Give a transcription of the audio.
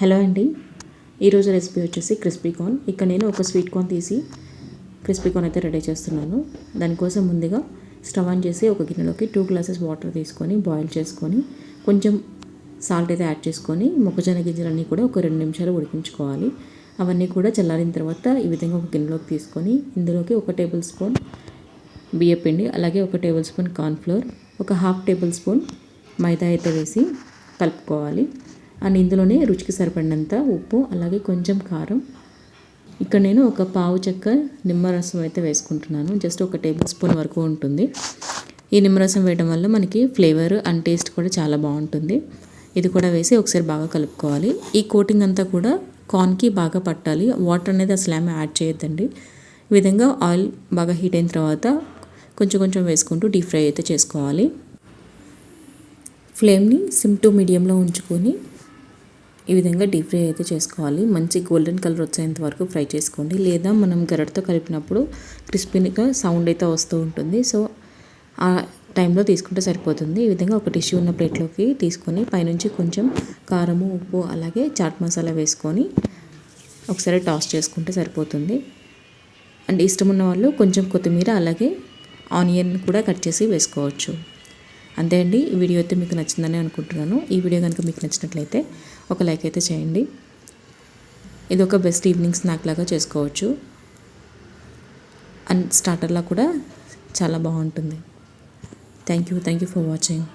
Hello అండి. ఈరోజు recipe వచ్చేసి క్రిస్పీ కార్న్. ఇక్కడ నేను ఒక స్వీట్ కార్న్ తీసి క్రిస్పీ కార్న్ అయితే రెడీ చేస్తున్నాను. దానికోసం ముందుగా స్టవ్ ఆన్ చేసి ఒక గిన్నెలోకి టూ గ్లాసెస్ వాటర్ తీసుకొని బాయిల్ చేసుకొని కొంచెం సాల్ట్ అయితే యాడ్ చేసుకొని మొక్కజొన్న గింజలన్నీ కూడా ఒక రెండు నిమిషాలు ఉడికించుకోవాలి. అవన్నీ కూడా చల్లారిన తర్వాత ఈ విధంగా ఒక గిన్నెలోకి తీసుకొని ఇందులోకి ఒక టేబుల్ స్పూన్ బియ్యపిండి అలాగే ఒక టేబుల్ స్పూన్ కార్న్ఫ్లోర్ ఒక హాఫ్ టేబుల్ స్పూన్ మైదా అయితే వేసి కలుపుకోవాలి. అండ్ ఇందులోనే రుచికి సరిపడినంత ఉప్పు అలాగే కొంచెం కారం. ఇక్కడ నేను ఒక పావు చెక్క నిమ్మరసం అయితే వేసుకుంటున్నాను. జస్ట్ ఒక టేబుల్ స్పూన్ వరకు ఉంటుంది. ఈ నిమ్మరసం వేయడం వల్ల మనకి ఫ్లేవర్ అండ్ టేస్ట్ కూడా చాలా బాగుంటుంది. ఇది కూడా వేసి ఒకసారి బాగా కలుపుకోవాలి. ఈ కోటింగ్ అంతా కూడా కార్న్కి బాగా పట్టాలి. వాటర్ అనేది అసలు ఏమీ యాడ్ చేయొద్దండి. ఈ విధంగా ఆయిల్ బాగా హీట్ అయిన తర్వాత కొంచెం కొంచెం వేసుకుంటూ డీప్ ఫ్రై అయితే చేసుకోవాలి. ఫ్లేమ్ని సిమ్ టు మీడియంలో ఉంచుకొని ఈ విధంగా డీప్ ఫ్రై అయితే చేసుకోవాలి. మంచి గోల్డెన్ కలర్ వచ్చేంత వరకు ఫ్రై చేసుకోండి. లేదా మనం గరటితో కలిపినప్పుడు క్రిస్పీగా సౌండ్ అయితే వస్తూ ఉంటుంది. సో ఆ టైంలో తీసుకుంటే సరిపోతుంది. ఈ విధంగా ఒక టిష్యూ ఉన్న ప్లేట్లోకి తీసుకొని పైనుంచి కొంచెం కారము ఉప్పు అలాగే చాట్ మసాలా వేసుకొని ఒకసారి టాస్ చేసుకుంటే సరిపోతుంది. అండ్ ఇష్టం ఉన్న వాళ్ళు కొంచెం కొత్తిమీర అలాగే ఆనియన్ కూడా కట్ చేసి వేసుకోవచ్చు. అంతే అండి ఈ వీడియో అయితే మీకు నచ్చిందని అనుకుంటున్నాను. ఈ వీడియో కనుక మీకు నచ్చినట్లయితే ఒక లైక్ అయితే చేయండి. ఇది ఒక బెస్ట్ ఈవినింగ్ స్నాక్ లాగా చేసుకోవచ్చు. అండ్ స్టార్టర్లా కూడా చాలా బాగుంటుంది. Thank you thank you for watching.